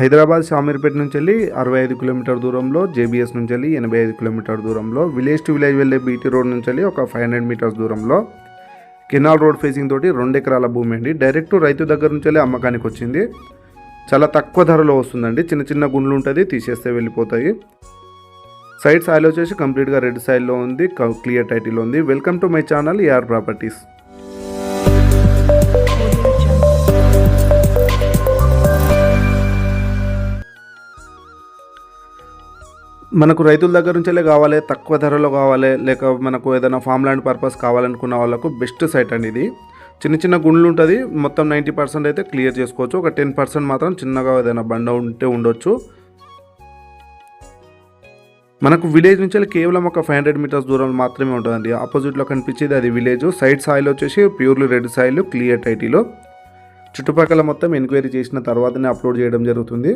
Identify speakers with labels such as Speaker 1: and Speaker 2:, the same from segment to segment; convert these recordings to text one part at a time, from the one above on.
Speaker 1: హైదరాబాద్ షామీర్పేట నుంచి వెళ్ళి అరవై ఐదు కిలోమీటర్ దూరంలో జేబీఎస్ నుంచి వెళ్ళి ఎనభై ఐదు కిలోమీటర్ దూరంలో విలేజ్ టు విలేజ్ వెళ్ళే బీటీ రోడ్ నుంచి వెళ్ళి ఒక ఫైవ్ హండ్రెడ్ మీటర్స్ దూరంలో. కెనాల్ రోడ్ ఫేసింగ్ తోటి రెండు ఎకరాల భూమి అండి. డైరెక్ట్ రైతు దగ్గర నుంచి వెళ్ళి అమ్మకానికి వచ్చింది. చాలా తక్కువ ధరలో వస్తుందండి. చిన్న చిన్న గుండ్లు ఉంటుంది తీసేస్తే వెళ్ళిపోతాయి. సైడ్ సాయిల్ వచ్చేసి కంప్లీట్గా రెడ్ సైడ్లో ఉంది క్లియర్ టైటిల్ ఉంది. Welcome to my channel A R properties. మనకు రైతుల దగ్గర నుంచే కావాలి తక్కువ ధరలో కావాలి లేక మనకు ఏదైనా ఫామ్ ల్యాండ్ పర్పస్ కావాలనుకున్న వాళ్ళకు బెస్ట్ సైట్ అండి ఇది. చిన్న చిన్న గుండ్లు ఉంటుంది మొత్తం నైంటీ పర్సెంట్ అయితే క్లియర్ చేసుకోవచ్చు. ఒక టెన్ పర్సెంట్ మాత్రం చిన్నగా ఏదైనా బండ ఉంటే ఉండొచ్చు. మనకు విలేజ్ నుంచి కేవలం ఒక ఫైవ్ హండ్రెడ్ మీటర్స్ దూరంలో మాత్రమే ఉంటుందండి. ఆపోజిట్లో కనిపించేది అది విలేజ్ సైడ్ సాయిల్ వచ్చేసి ప్యూర్లీ రెడ్ సాయిల్ క్లియర్ టైటీలో చుట్టుపక్కల మొత్తం ఎంక్వైరీ చేసిన తర్వాతనే అప్లోడ్ చేయడం జరుగుతుంది.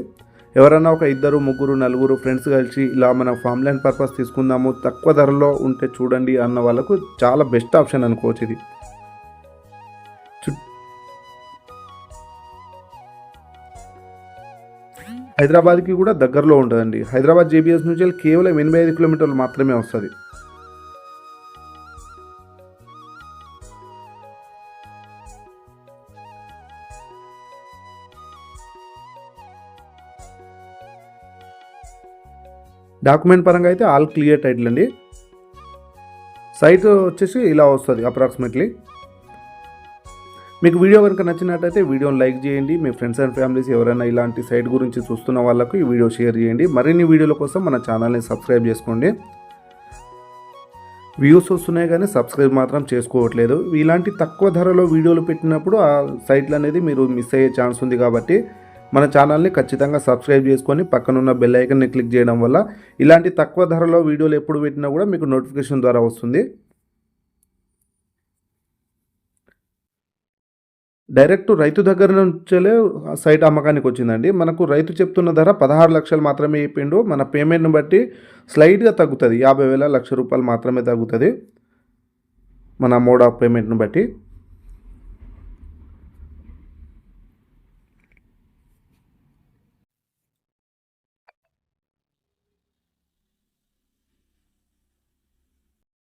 Speaker 1: ఎవరైనా ఒక ఇద్దరు ముగ్గురు నలుగురు ఫ్రెండ్స్ కలిసి ఇలా మనం ఫామ్ ల్యాండ్ పర్పస్ తీసుకుందాము తక్కువ ధరలో ఉంటే చూడండి అన్న వాళ్ళకు చాలా బెస్ట్ ఆప్షన్ అనుకోవచ్చు ఇది. చు- హైదరాబాద్కి కూడా దగ్గరలో ఉంటుందండి. హైదరాబాద్ జేబీఎస్ నుంచి కేవలం ఎనభై ఐదు కిలోమీటర్లు మాత్రమే వస్తుంది. డాక్యుమెంట్ పరంగా అయితే ఆల్ క్లియర్ టైటిల్ అండి. సైట్ వచ్చేసి ఇలా వస్తుంది అప్రాక్సిమేట్లీ. మీకు వీడియో కనుక నచ్చినట్టయితే వీడియోని లైక్ చేయండి. మీ ఫ్రెండ్స్ అండ్ ఫ్యామిలీస్ ఎవరైనా ఇలాంటి సైట్ గురించి చూస్తున్న వాళ్ళకు ఈ వీడియో షేర్ చేయండి. మరిన్ని వీడియోల కోసం మన ఛానల్ని సబ్స్క్రైబ్ చేసుకోండి. వ్యూస్ వస్తున్నాయి కానీ సబ్స్క్రైబ్ మాత్రం చేసుకోవట్లేదు. ఇలాంటి తక్కువ ధరలో వీడియోలు పెట్టినప్పుడు ఆ సైట్లు అనేది మీరు మిస్ అయ్యే ఛాన్స్ ఉంది కాబట్టి మన ఛానల్ని ఖచ్చితంగా సబ్స్క్రైబ్ చేసుకొని పక్కనున్న బెల్ ఐకన్ని క్లిక్ చేయడం వల్ల ఇలాంటి తక్కువ ధరలో వీడియోలు ఎప్పుడు పెట్టినా కూడా మీకు నోటిఫికేషన్ ద్వారా వస్తుంది. డైరెక్ట్ రైతు దగ్గర నుంచే సైట్ అమ్మకానికి వచ్చిందండి. మనకు రైతు చెప్తున్న ధర పదహారు లక్షలు మాత్రమే చెప్పిండు. మన పేమెంట్ని బట్టి స్లైడ్గా తగ్గుతుంది. యాభై వేల లక్ష రూపాయలు మాత్రమే తగ్గుతుంది. మన మోడ్ ఆఫ్ పేమెంట్ని బట్టి.